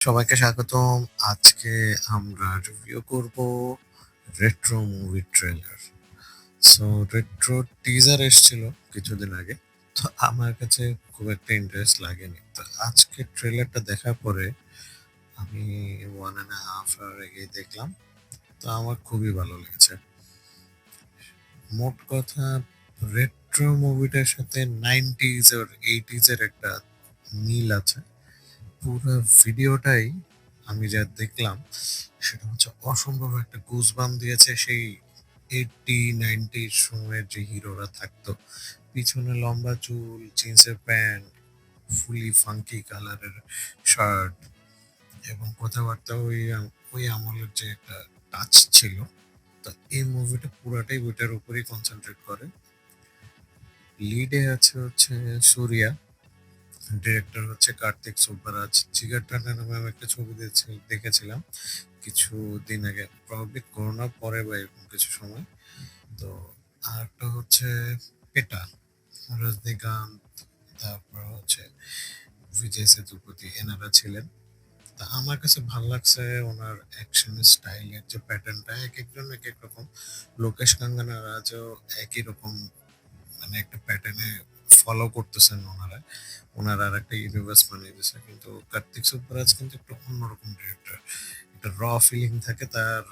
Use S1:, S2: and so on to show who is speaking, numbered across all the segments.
S1: সবাইকে স্বাগতম। আজকে আমরা রিভিউ করব Retro movie trailer so Retro teaser এসেছিল কিছুদিন আগে। তো আমার কাছে খুব একটা ইন্টারেস্ট লাগেনি। তো আজকে ট্রেলারটা দেখার পরে আমি ওয়ান অ্যান্ড হাফ আওয়ার আগে দেখলাম। তো আমার খুবই ভালো লেগেছে। মোট কথা রেট্রো মুভিটার সাথে নাইনটিজ আর এইটিজের একটা মিল আছে। পুরো ভিডিওটাই আমি যা দেখলাম, সেটা হচ্ছে অসম্ভব একটা গুজবাম দিয়েছে সেই এইটটি নাইনটির সময়ের যে হিরোরা থাকতো। পিছনে লম্বা চুল জিন্সের প্যান্ট ফুলি ফাঙ্কি কালারের শার্ট এবং কথাবার্তা ওই ওই আমলের যে একটা টাচ ছিল, তো এই মুভিটা পুরাটাই ওইটার উপরেই কনসেন্ট্রেট করে। লিডে আছে হচ্ছে সূর্যা। ডিরেক্টর হচ্ছে কার্তিক সুব্বারাজ। জিগার টান্ডা নামে আমি একটা ছবি দেখছি- দেখেছিলাম কিছু দিন আগে। প্রবাবলি করোনা পরে বা এরকম কিছু সময়। তো আরেকটা হচ্ছে পেটা, রজনীকান্ত, তারপর হচ্ছে বিজয় সেতুপতি, এনারা ছিলেন। তা আমার কাছে ভালো লাগছে ওনার অ্যাকশন স্টাইলের যে প্যাটার্নটা এক একজন এক এক রকম। লোকেশ কাঙ্গানা রাজও একই রকম মানে একটা প্যাটার্নে ফলো করতেছেন ওনারা। ওনারা আর একটা ইউনিভার্স বানিয়ে দিয়েছে, কিন্তু কার্তিক সুব্বারাজ কিন্তু একটু অন্যরকম ডিরেক্টর একটা র ফিলিং থাকে, তার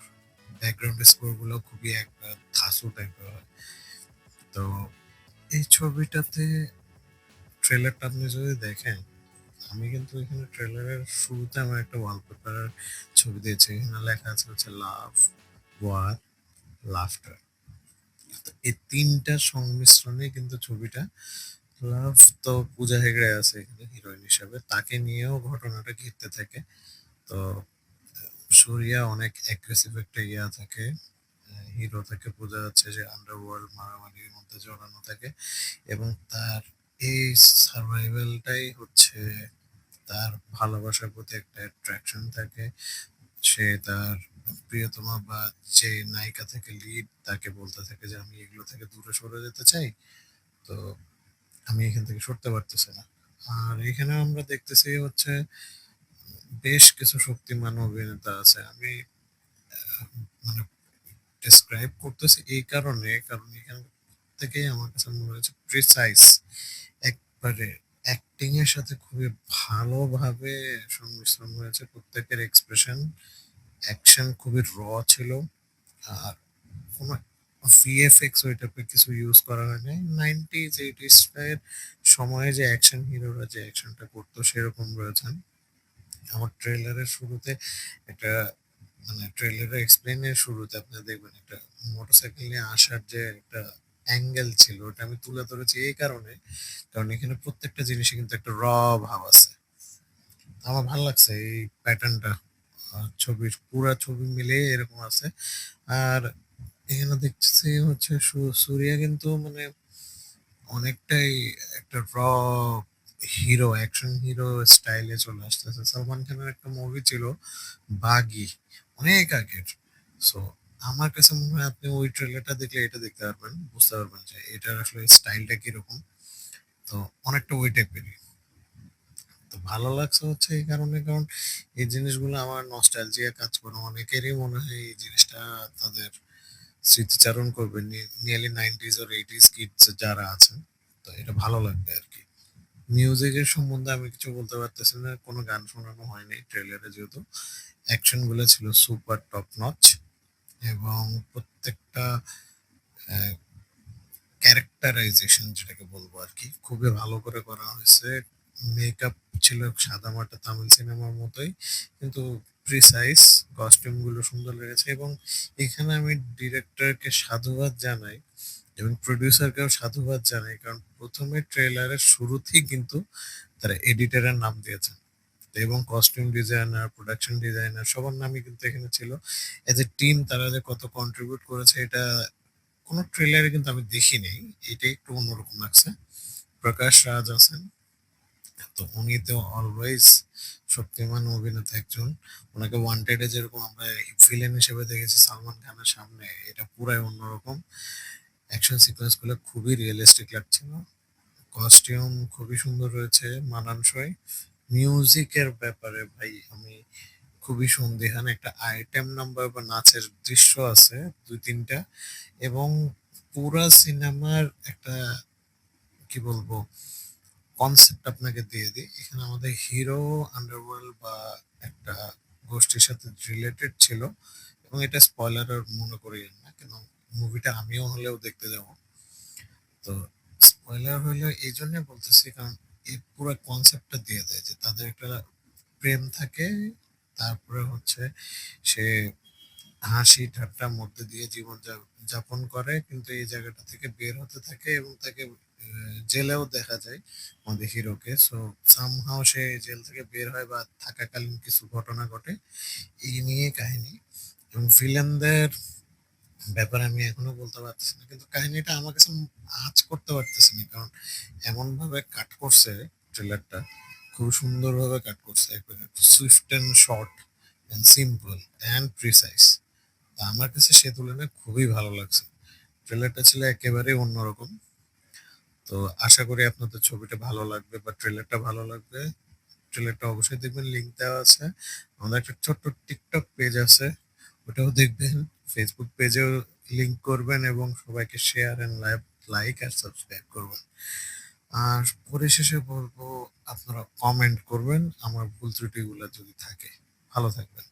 S1: ব্যাকগ্রাউন্ড স্কোরগুলো খুবই একটা ধাসু টাইপের হয়। তো এই ছবিটাতে ট্রেলারটা আপনি যদি দেখেন, আমি কিন্তু এখানে ট্রেলারের শুরুতে আমার একটা ওয়ালপেপারের ছবি দিয়েছি। এখানে লেখা আছে হচ্ছে লাভ ওয়ার লাফটার এই তিনটা সংমিশ্রণে কিন্তু ছবিটা লাভ তো পূজা হেগড়ে আছে হিরোইন হিসাবে। তাকে নিয়েও ঘটনাটা ঘিরতে থাকে। তো, সূর্যা অনেক অ্যাগ্রেসিভ একটা ইয়া থাকে। হিরো থেকে বোঝা যাচ্ছে যে আন্ডারওয়ার্ল্ড মারামারির মধ্যে জড়ানো থাকে এবং তার এই সার্ভাইভালটাই হচ্ছে তার ভালোবাসার প্রতি একটা অ্যাট্রাকশন থাকে। সে তার প্রিয়তমা বা যে নায়িকা থেকে লিড তাকে বলতে থাকে যে, আমি এগুলো থেকে দূরে সরে যেতে চাই। তো আমি এখান থেকে সরতে পারতেছি না। আর এখানে আমরা দেখতেছি হচ্ছে বেশ কিছু শক্তিমান অভিনেতা আছে। আমি মানে ডিসক্রাইব করতেছি এই কারণে, কারণ এখান থেকেই আমার কাছে মনে হয়েছে প্রিসাইজ একবারে অ্যাক্টিং এর সাথে খুবই ভালোভাবে সংমিশ্রণ হয়েছে প্রত্যেকের এক্সপ্রেশন অ্যাকশন খুবই র ছিল। আর কোনো ভিএফএক্স ওই টাইপের কিছু ইউজ করা হয়নি। নাইনটিজ এইটিস এর সময়ে যে অ্যাকশন হিরোরা যে অ্যাকশনটা করতো সেরকম রয়েছেন। আমার ট্রেলারের শুরুতে একটা মানে ট্রেলারের এক্সপ্লেনের শুরুতে আপনি দেখবেন একটা মোটরসাইকেল নিয়ে আসার যে একটা অ্যাঙ্গেল ছিল, ওটা আমি তুলে ধরেছি এই কারণে, কারণ এখানে প্রত্যেকটা জিনিসে কিন্তু একটা র ভাব আছে। আমার ভালো লাগছে এই প্যাটার্নটা ছবির, পুরা ছবি মিলে এরকম আছে। আর এখানে দেখছি হচ্ছে সূর্যা কিন্তু মানে অনেকটাই একটা র হিরো অ্যাকশন হিরো স্টাইলে চলে আসতেছে। সালমান খানের একটা মুভি ছিল বাগি, অনেক আগের। সো আমার কাছে মনে হয় আপনি ওই ট্রেলারটা দেখলে এটা দেখতে পারবেন, বুঝতে পারবেন যে এটার আসলে স্টাইলটা কীরকম। তো অনেকটা ওই টাইপেরই তো ভালো লাগছে হচ্ছে এই কারণে, কারণ এই জিনিসগুলো আমার নস্টালজিয়া কাজ করে। অনেকেরই মনে হয় এই জিনিসটা তাদের স্মৃতিচারণ করবে। Nearly nineties or eighties kids যারা আছেন, তো এটা ভালো লাগবে আর কি মিউজিকের সম্বন্ধে আমি কিছু বলতে পারতেছি না, কোনো গান শোনানো হয়নি ট্রেলারে যেহেতু। অ্যাকশনগুলো ছিল সুপার টপ নচ এবং প্রত্যেকটা ক্যারেক্টারাইজেশন যেটাকে বলব আর কি, খুবই ভালো করে করা হয়েছে। মেকআপ ছিল সাদামাটা তামিল সিনেমার মতোই, কিন্তু প্রিসাইজ কস্টিউমগুলো সুন্দর লেগেছে এবং এখানে আমি ডিরেক্টরকে সাধুবাদ জানাই এবং প্রডিউসারকেও সাধুবাদ জানাই, কারণ প্রথমে ট্রেলারের শুরুতেই কিন্তু তারা এডিটরের নাম দিয়েছেন। এবং কস্টিউম ডিজাইনার প্রোডাকশন ডিজাইনার সবার নামই কিন্তু এখানে ছিল। এজ এ টিম তারা যে কত কন্ট্রিবিউট করেছে, এটা কোনো ট্রেলারে কিন্তু আমি দেখিনি। এটা একটু অন্যরকম লাগছে। প্রকাশ রাজ আছেন। তো উনি তো অলওয়েজ শক্তিমান অভিনেতা একজন। ওনাকে ওয়ান্টেডে যেরকম আমরা ভিলেন হিসেবে দেখেছি সালমান খানের সামনে, এটা পুরাই অন্যরকম। অ্যাকশন সিকোয়েন্সগুলো খুবই রিয়েলিস্টিক লাগছিল। কস্টিউম খুবই সুন্দর রয়েছে, মানানসই। মিউজিকের ব্যাপারে ভাই, আমি খুবই সন্দিহান। একটা আইটেম নাম্বার বা নাচের দৃশ্য আছে, দুই, তিনটা এবং পুরা সিনেমার একটা, কি বলব কনসেপ্ট আপনাকে দিয়ে দিই। এখানে আমাদের হিরো আন্ডারওয়ার্ল্ড বা একটা গোষ্ঠীর সাথে রিলেটেড ছিল এবং এটা স্পয়লার মনে করি না। কেন মুভিটা আমিও হলেও দেখতে যাব। তো স্পয়লার হলেও এই এইজন্য বলতেছি কারণ এই পুরা কনসেপ্টটা দিয়ে দেয় যে তাদের একটা প্রেম থাকে, তারপরে হচ্ছে সে হাসি ঠাট্টার মধ্যে দিয়ে জীবন যাপন করে, কিন্তু এই জায়গাটা থেকে বের হতে থাকে এবং তাকে জেলেও দেখা যায় আমাদের হিরোকে। সো সামহাও সে জেল থেকে বের হয় বা থাকাকালীন কিছু ঘটনা ঘটে, এই নিয়ে কাহিনী। এবং ভিলেনদের ব্যাপারে আমি এখনও বলতে পারতেছি না। কিন্তু কাহিনীটা আমার কাছে আঁচ করতে পারতেছি না, কারণ এমন ভাবে কাট করছে ট্রেলারটা খুব সুন্দরভাবে কাট করছে swift and short and simple and precise আমার কাছে সে তুলনায় খুবই ভালো লাগছে। ট্রেলারটা ছিল একেবারেই অন্যরকম। তো আশা করি আপনাদের ছবিটা ভালো লাগবে বা ট্রেলারটা ভালো লাগবে। ট্রেলারটা অবশ্যই দেখবেন লিঙ্ক দেওয়া আছে। আমাদের একটা ছোট্ট টিকটক পেজ আছে, ওটাও দেখবেন। ফেসবুক পেজেও লিংক করবেন এবং সবাইকে শেয়ার এন্ড লাইভ লাইক আর সাবস্ক্রাইব করবেন। আর পরিশেষে বলব, আপনারা কমেন্ট করবেন, আমার ভুল ত্রুটিগুলো যদি থাকে। ভালো থাকবেন।